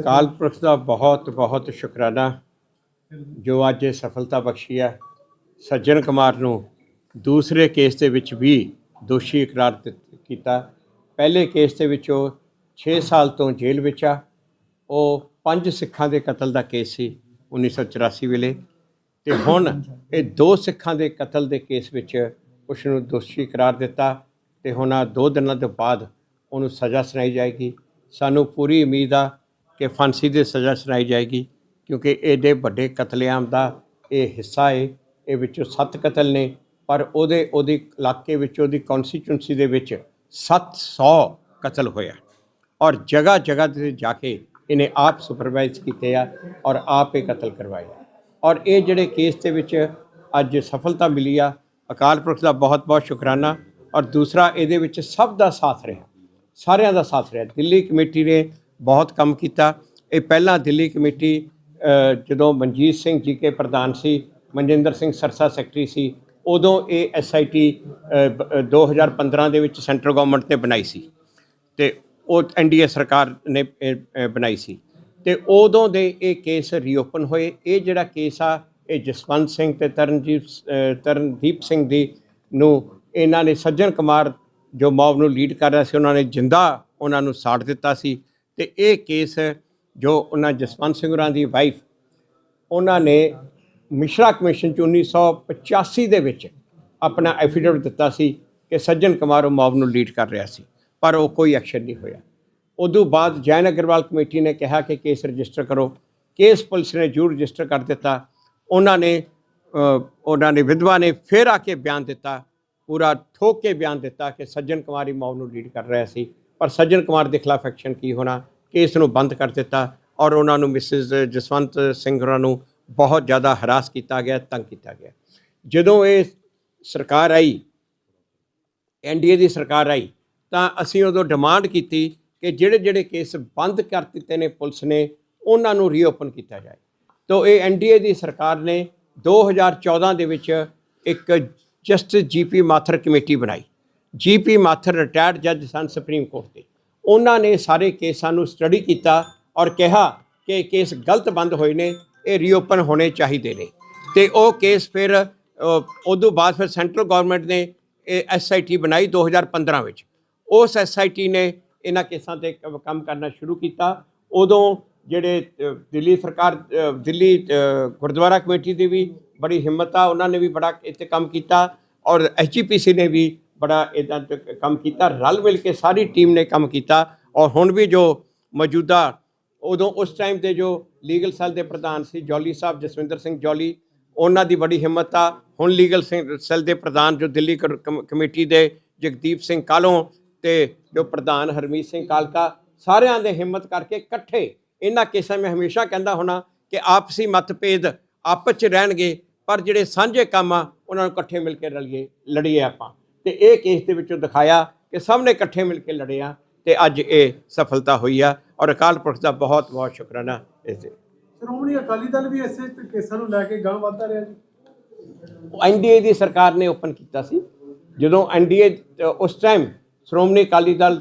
ਅਕਾਲ ਪੁਰਖ ਦਾ ਬਹੁਤ ਬਹੁਤ ਸ਼ੁਕਰਾਨਾ, ਜੋ ਅੱਜ ਇਹ ਸਫਲਤਾ ਬਖਸ਼ੀ ਹੈ। ਸੱਜਣ ਕੁਮਾਰ ਨੂੰ ਦੂਸਰੇ ਕੇਸ ਦੇ ਵਿੱਚ ਵੀ ਦੋਸ਼ੀ ਇਕਰਾਰ ਦਿੱਤ- ਕੀਤਾ। ਪਹਿਲੇ ਕੇਸ ਦੇ ਵਿੱਚ ਉਹ 6 ਸਾਲ ਤੋਂ ਜੇਲ੍ਹ ਵਿੱਚ ਆ। ਉਹ ਪੰਜ ਸਿੱਖਾਂ ਦੇ ਕਤਲ ਦਾ ਕੇਸ ਸੀ 1984 ਵੇਲੇ। ਤੇ ਹੁਣ ਇਹ ਦੋ ਸਿੱਖਾਂ ਦੇ ਕਤਲ ਦੇ ਕੇਸ ਵਿੱਚ ਉਸ ਨੂੰ ਦੋਸ਼ੀ ਇਕਰਾਰ ਦਿੱਤਾ ਤੇ ਹੁਣ ਆ ਦੋ ਦਿਨਾਂ ਤੋਂ ਬਾਅਦ ਉਹਨੂੰ ਸਜ਼ਾ ਸੁਣਾਈ ਜਾਏਗੀ। ਸਾਨੂੰ ਪੂਰੀ ਉਮੀਦ ਆ ਕਿ ਫਾਂਸੀ ਦੀ ਸਜ਼ਾ ਸੁਣਾਈ ਜਾਏਗੀ, ਕਿਉਂਕਿ ਇਹਦੇ ਵੱਡੇ ਕਤਲੇਆਮ ਦਾ ਇਹ ਹਿੱਸਾ ਹੈ ਇਹ ਵਿੱਚੋਂ ਸੱਤ ਕਤਲ ਨੇ, ਪਰ ਉਹਦੇ ਉਹਦੇ ਇਲਾਕੇ ਵਿੱਚ, ਉਹਦੀ ਕਨਸਟੀਚੁਐਂਸੀ ਦੇ ਵਿੱਚ 700 ਕਤਲ ਹੋਇਆ। ਔਰ ਜਗ੍ਹਾ ਜਗ੍ਹਾ ਤੇ ਜਾ ਕੇ ਇਹਨੇ ਆਪ ਸੁਪਰਵਾਈਜ਼ ਕੀਤੇ ਆ ਔਰ ਆਪ ਇਹ ਕਤਲ ਕਰਵਾਏ ਔਰ ਇਹ ਜਿਹੜੇ ਕੇਸ ਦੇ ਵਿੱਚ ਅੱਜ ਸਫਲਤਾ ਮਿਲੀ ਆ, ਅਕਾਲ ਪੁਰਖ ਦਾ ਬਹੁਤ ਬਹੁਤ ਸ਼ੁਕਰਾਨਾ। ਔਰ ਦੂਸਰਾ, ਇਹਦੇ ਵਿੱਚ ਸਭ ਦਾ ਸਾਥ ਰਿਹਾ, ਸਾਰਿਆਂ ਦਾ ਸਾਥ ਰਿਹਾ। ਦਿੱਲੀ ਕਮੇਟੀ ਨੇ ਬਹੁਤ ਕੰਮ ਕੀਤਾ। ਇਹ ਪਹਿਲਾਂ ਦਿੱਲੀ ਕਮੇਟੀ ਜਦੋਂ ਮਨਜੀਤ ਸਿੰਘ ਜੀ ਕੇ ਪ੍ਰਧਾਨ ਸੀ, ਮਨਜਿੰਦਰ ਸਿੰਘ ਸਰਸਾ ਸੈਕਟਰੀ ਸੀ, ਉਦੋਂ ਇਹ ਐਸਆਈਟੀ 2015 ਦੇ ਵਿੱਚ ਸੈਂਟਰ ਗਵਰਨਮੈਂਟ ਨੇ ਬਣਾਈ ਸੀ ਤੇ ਉਹ ਐਨਡੀਏ ਸਰਕਾਰ ਨੇ ਬਣਾਈ ਸੀ। ਤੇ ਉਦੋਂ ਦੇ ਇਹ ਕੇਸ ਰੀਓਪਨ ਹੋਏ। ਇਹ ਜਿਹੜਾ ਕੇਸ ਆ, ਇਹ ਜਸਵੰਤ ਸਿੰਘ ਤੇ ਤਰਨਜੀਤ ਤਰਨਦੀਪ ਸਿੰਘ ਦੀ ਨੂੰ ਇਹਨਾਂ ਨੇ ਸੱਜਣ ਕੁਮਾਰ ਜੋ ਮੌਬ ਨੂੰ ਲੀਡ ਕਰ ਰਿਹਾ ਸੀ, ਉਹਨਾਂ ਨੇ ਜਿੰਦਾ ਉਹਨਾਂ ਨੂੰ ਸਾੜ ਦਿੱਤਾ ਸੀ। ਤੇ ਇਹ ਕੇਸ ਜੋ ਉਹਨਾਂ ਜਸਵੰਤ ਸਿੰਘ ਹੋਰਾਂ ਦੀ ਵਾਈਫ ਉਹਨਾਂ ਨੇ ਮਿਸ਼ਰਾ ਕਮਿਸ਼ਨ ਚ 1985 ਦੇ ਵਿੱਚ ਆਪਣਾ ਐਫੀਡੇਵਿਟ ਦਿੱਤਾ ਸੀ ਕਿ ਸੱਜਣ ਕੁਮਾਰ ਉਹ ਮੌਬ ਨੂੰ ਲੀਡ ਕਰ ਰਿਹਾ ਸੀ, ਪਰ ਉਹ ਕੋਈ ਐਕਸ਼ਨ ਨਹੀਂ ਹੋਇਆ। ਉਦੋਂ ਬਾਅਦ ਜੈਨ ਅਗਰਵਾਲ ਕਮੇਟੀ ਨੇ ਕਿਹਾ ਕਿ ਕੇਸ ਰਜਿਸਟਰ ਕਰੋ। ਕੇਸ ਪੁਲਿਸ ਨੇ ਜੂਰ ਰਜਿਸਟਰ ਕਰ ਦਿੱਤਾ। ਉਹਨਾਂ ਨੇ ਉਹਨਾਂ ਨੇ ਵਿਧਵਾ ਨੇ ਫਿਰ ਆ ਕੇ ਬਿਆਨ ਦਿੱਤਾ, ਪੂਰਾ ਠੋਕ ਕੇ ਬਿਆਨ ਦਿੱਤਾ ਕਿ ਸੱਜਣ ਕੁਮਾਰੀ ਹੀ ਮੌਬ ਨੂੰ ਲੀਡ ਕਰ ਰਿਹਾ ਸੀ। ਪਰ ਸੱਜਣ ਕੁਮਾਰ ਦੇ ਖਿਲਾਫ ਐਕਸ਼ਨ ਕੀ ਹੋਣਾ? ਕੇਸ ਨੂੰ ਬੰਦ ਕਰ ਦਿੱਤਾ ਔਰ ਉਹਨਾਂ ਨੂੰ ਮਿਸਿਸ ਜਸਵੰਤ ਸਿੰਘ ਹੋਰਾਂ ਨੂੰ ਬਹੁਤ ਜ਼ਿਆਦਾ ਹਰਾਸ ਕੀਤਾ ਗਿਆ, ਤੰਗ ਕੀਤਾ ਗਿਆ। ਜਦੋਂ ਇਹ ਸਰਕਾਰ ਆਈ ਐਨਡੀਏ ਦੀ ਸਰਕਾਰ ਆਈ, ਤਾਂ ਅਸੀਂ ਉਦੋਂ ਡਿਮਾਂਡ ਕੀਤੀ ਕਿ ਜਿਹੜੇ ਜਿਹੜੇ ਕੇਸ ਬੰਦ ਕਰ ਦਿੱਤੇ ਨੇ ਪੁਲਿਸ ਨੇ, ਉਹਨਾਂ ਨੂੰ ਰੀਓਪਨ ਕੀਤਾ ਜਾਏ। ਤੋਂ ਇਹ ਐਨਡੀਏ ਦੀ ਸਰਕਾਰ ਨੇ 2014 ਦੇ ਵਿੱਚ ਇੱਕ justice G P Mathur committee ਬਣਾਈ। ਜੀਪੀ ਮਾਥਰ ਰਿਟਾਇਰਡ ਜੱਜ ਸਨ ਸੁਪਰੀਮ ਕੋਰਟ ਦੇ। ਉਹਨਾਂ ਨੇ ਸਾਰੇ ਕੇਸਾਂ ਨੂੰ ਸਟੱਡੀ ਕੀਤਾ ਔਰ ਕਿਹਾ ਕਿ ਕੇਸ ਗਲਤ ਬੰਦ ਹੋਏ ਨੇ ਇਹ ਰੀਓਪਨ ਹੋਣੇ ਚਾਹੀਦੇ ਨੇ। ਤੇ ਉਹ ਕੇਸ ਫਿਰ ਅ, ਉਦੋਂ ਬਾਅਦ ਫਿਰ ਸੈਂਟਰਲ ਗਵਰਨਮੈਂਟ ਨੇ ਇਹ ਐਸਆਈਟੀ ਬਣਾਈ 2015 ਵਿੱਚ। ਉਸ ਐਸਆਈਟੀ ਨੇ ਇਹਨਾਂ ਕੇਸਾਂ ਤੇ ਕ- ਕੰਮ ਕਰਨਾ ਸ਼ੁਰੂ ਕੀਤਾ। ਉਦੋਂ ਜਿਹੜੇ ਦਿੱਲੀ ਸਰਕਾਰ ਦਿੱਲੀ ਗੁਰਦੁਆਰਾ ਕਮੇਟੀ ਦੀ ਵੀ ਬੜੀ ਹਿੰਮਤ ਆ ਉਹਨਾਂ ਨੇ ਵੀ ਬੜਾ ਇੱਥੇ ਕੰਮ ਕੀਤਾ। ਔਰ ਐਚਜੀਪੀਸੀ ਨੇ ਵੀ ਬੜਾ ਇਦਾਂ ਕੰਮ ਕੀਤਾ, ਰਲ ਮਿਲ ਕੇ ਸਾਰੀ ਟੀਮ ਨੇ ਕੰਮ ਕੀਤਾ ਔਰ ਹੁਣ ਵੀ ਜੋ ਮੌਜੂਦਾ ਉਦੋਂ ਉਸ ਟਾਈਮ ਤੇ ਜੋ ਲੀਗਲ ਸੈੱਲ ਦੇ ਪ੍ਰਧਾਨ ਸੀ ਜੌਲੀ ਸਾਹਿਬ, ਜਸਵਿੰਦਰ ਸਿੰਘ ਜੌਲੀ ਉਹਨਾਂ ਦੀ ਬੜੀ ਹਿੰਮਤ ਆ। ਹੁਣ ਲੀਗਲ ਸੈੱਲ ਦੇ ਪ੍ਰਧਾਨ ਜੋ ਦਿੱਲੀ ਕਰ- ਕਮ- ਕਮੇਟੀ ਦੇ ਜਗਦੀਪ ਸਿੰਘ ਕਾਲੋਂ ਤੇ ਜੋ ਪ੍ਰਧਾਨ ਹਰਮੀਤ ਸਿੰਘ ਕਾਲਕਾ, ਸਾਰਿਆਂ ਦੇ ਹਿੰਮਤ ਕਰਕੇ ਇਕੱਠੇ ਇਹਨਾਂ ਕੇਸਾਂ ਮੈਂ ਹਮੇਸ਼ਾ ਕਹਿੰਦਾ ਹੁਣਾ ਕਿ ਆਪਸੀ ਮਤਭੇਦ ਆਪਸ ਚ ਰਹਿਣਗੇ, ਪਰ ਜਿਹੜੇ ਸਾਂਝੇ ਕੰਮ ਆ, ਉਹਨਾਂ ਨੂੰ ਇਕੱਠੇ ਮਿਲ ਕੇ ਰਲੀਏ, ਲੜੀਏ ਆਪਾਂ। ਤੇ ਇਹ ਕੇਸ ਦੇ ਵਿੱਚੋਂ ਦਿਖਾਇਆ ਕਿ ਸਭ ਨੇ ਇਕੱਠੇ ਮਿਲ ਕੇ ਲੜੇ ਆ ਤੇ ਅੱਜ ਇਹ ਸਫਲਤਾ ਹੋਈ ਆ ਔਰ ਅਕਾਲ ਪੁਰਖ ਦਾ ਬਹੁਤ ਬਹੁਤ ਸ਼ੁਕਰਾਨਾ ਇਸ ਦੇ। ਸ਼੍ਰੋਮਣੀ ਅਕਾਲੀ ਦਲ ਵੀ ਇਸੇ ਕੇਸਾਂ ਨੂੰ ਲੈ ਕੇ ਗਾਂ ਵਧਦਾ ਰਿਹਾ ਜੀ। ਐਨਡੀਏ ਦੀ ਸਰਕਾਰ ਨੇ ਓਪਨ ਕੀਤਾ ਸੀ। ਜਦੋਂ ਐਨਡੀਏ ਉਸ ਟਾਈਮ ਸ਼੍ਰੋਮਣੀ ਅਕਾਲੀ ਦਲ